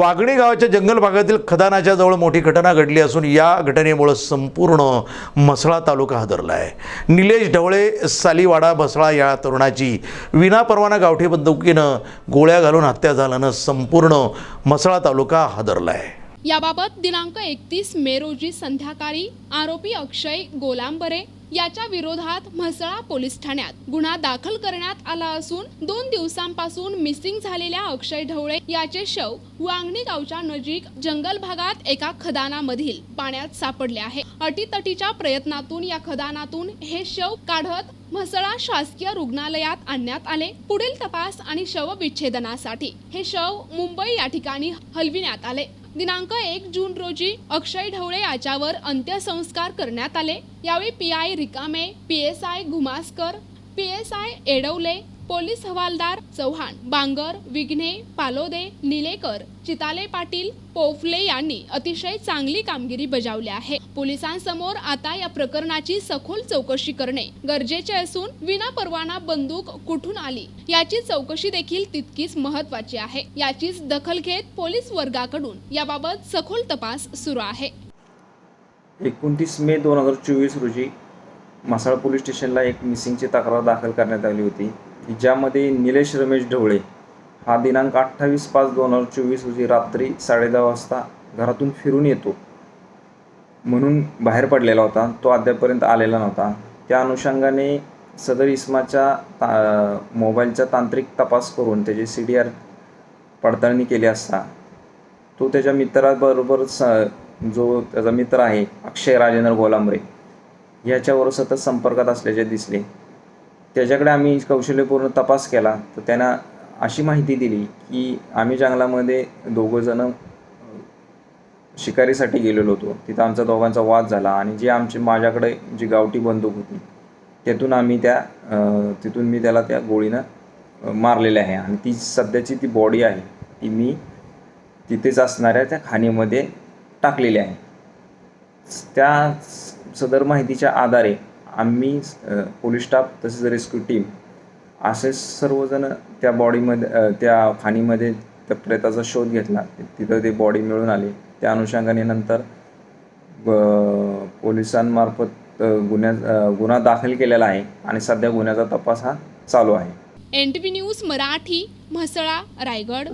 वागणी गावाच्या जंगल भागातील खदानाच्या जवळ मोठी घटना घडली असून या घटनेमुळं संपूर्ण म्हसळा तालुका हादरला आहे निलेश ढवळे सालीवाडा भसळा या तरुणाची विनापरवाना गावठी बंदुकीनं गोळ्या घालून हत्या झाल्यानं संपूर्ण म्हसळा तालुका हादरला आहे याबाबत दिनांक एकतीस मे रोजी संध्याकाळी आरोपी अक्षय गोलांबरे याच्या विरोधात म्हसळा पोलीस ठाण्यात. गुन्हा दाखल करण्यात आला असून दोन दिवसांपासून मिसिंग झालेल्या अक्षय ढवळे याचे शव वांगणी गावच्या नजीक जंगल भागात एका खदानामधील पाण्यात सापडले आहे. अटीतटीच्या प्रयत्नातून या खदानातून हे शव काढत म्हसळा शासकीय रुग्णालयात आणण्यात आले. पुढील तपास आणि शवविच्छेदनासाठी हे शव मुंबई या ठिकाणी हलविण्यात आले. दिनांक एक जून रोजी अक्षय ढवळे याच्यावर अंत्यसंस्कार करण्यात आले. यावेळी P I Rikame P S I Ghumaskar P S I Edwale police हवालदार चव्हाण बांगर विघ्ने पालोदे निलेकर चिताले पाटील पोफले यांनी अतिशय चांगली कामगिरी बजावली आहे. पोलिसांसमोर आता या प्रकरणाची सखोल चौकशी करणे गरजेचे असून विनापरवाना बंदूक कुठून आली याची चौकशी देखील तितकीच महत्वाची आहे. याचीच दखल घेत पोलीस वर्गाकडून याबाबत सखोल तपास सुरू आहे. एकोणतीस मे दोन हजार चोवीस रोजी मासाळ पोलीस स्टेशनला एक मिसिंगची तक्रार दाखल करण्यात आली होती. की ज्यामध्ये निलेश रमेश ढवळे हा दिनांक अठ्ठावीस पाच दोन हजार चोवीस रोजी रात्री साडेदहा वाजता घरातून फिरून येतो. म्हणून बाहेर पडलेला होता. तो अद्यापर्यंत आलेला नव्हता. त्या अनुषंगाने सदर इस्माच्या ता मोबाईलचा तांत्रिक तपास करून त्याची सी डी आर पडताळणी केली असता. तो त्याच्या मित्राबरोबर स जो त्याचा मित्र आहे अक्षय राजेंद्र गोलांबरे याच्यावर सतत संपर्कात असल्याचे दिसले. त्याच्याकडे आम्ही कौशल्यपूर्ण तपास केला तर त्यांना अशी माहिती दिली की आम्ही जंगलामध्ये दोघंजणं शिकारीसाठी गेलेलो होतो. तिथं आमचा दोघांचा वाद झाला आणि जे आमचे माझ्याकडे जी गावठी बंदूक होती त्यातून आम्ही त्या तिथून मी त्याला त्या गोळीनं मारलेले आहे. आणि ती सध्याची ती बॉडी आहे ती मी तिथेच असणाऱ्या त्या खाणीमध्ये टाकलेली आहे. त्या सदर माहितीच्या आधारे आम्ही पोलीस स्टाफ तसेच रेस्क्यू टीम असे सर्वजण त्या बॉडीमध्ये त्या खाणीमध्ये त्या प्रेताचा शोध घेतला. तिथं ते बॉडी मिळून आली. त्या अनुषंगाने नंतर पोलिसांमार्फत गुन्ह्या गुन्हा दाखल केलेला आहे आणि सध्या गुन्ह्याचा तपास हा चालू आहे. N T V news Marathi Mhasla Raigad.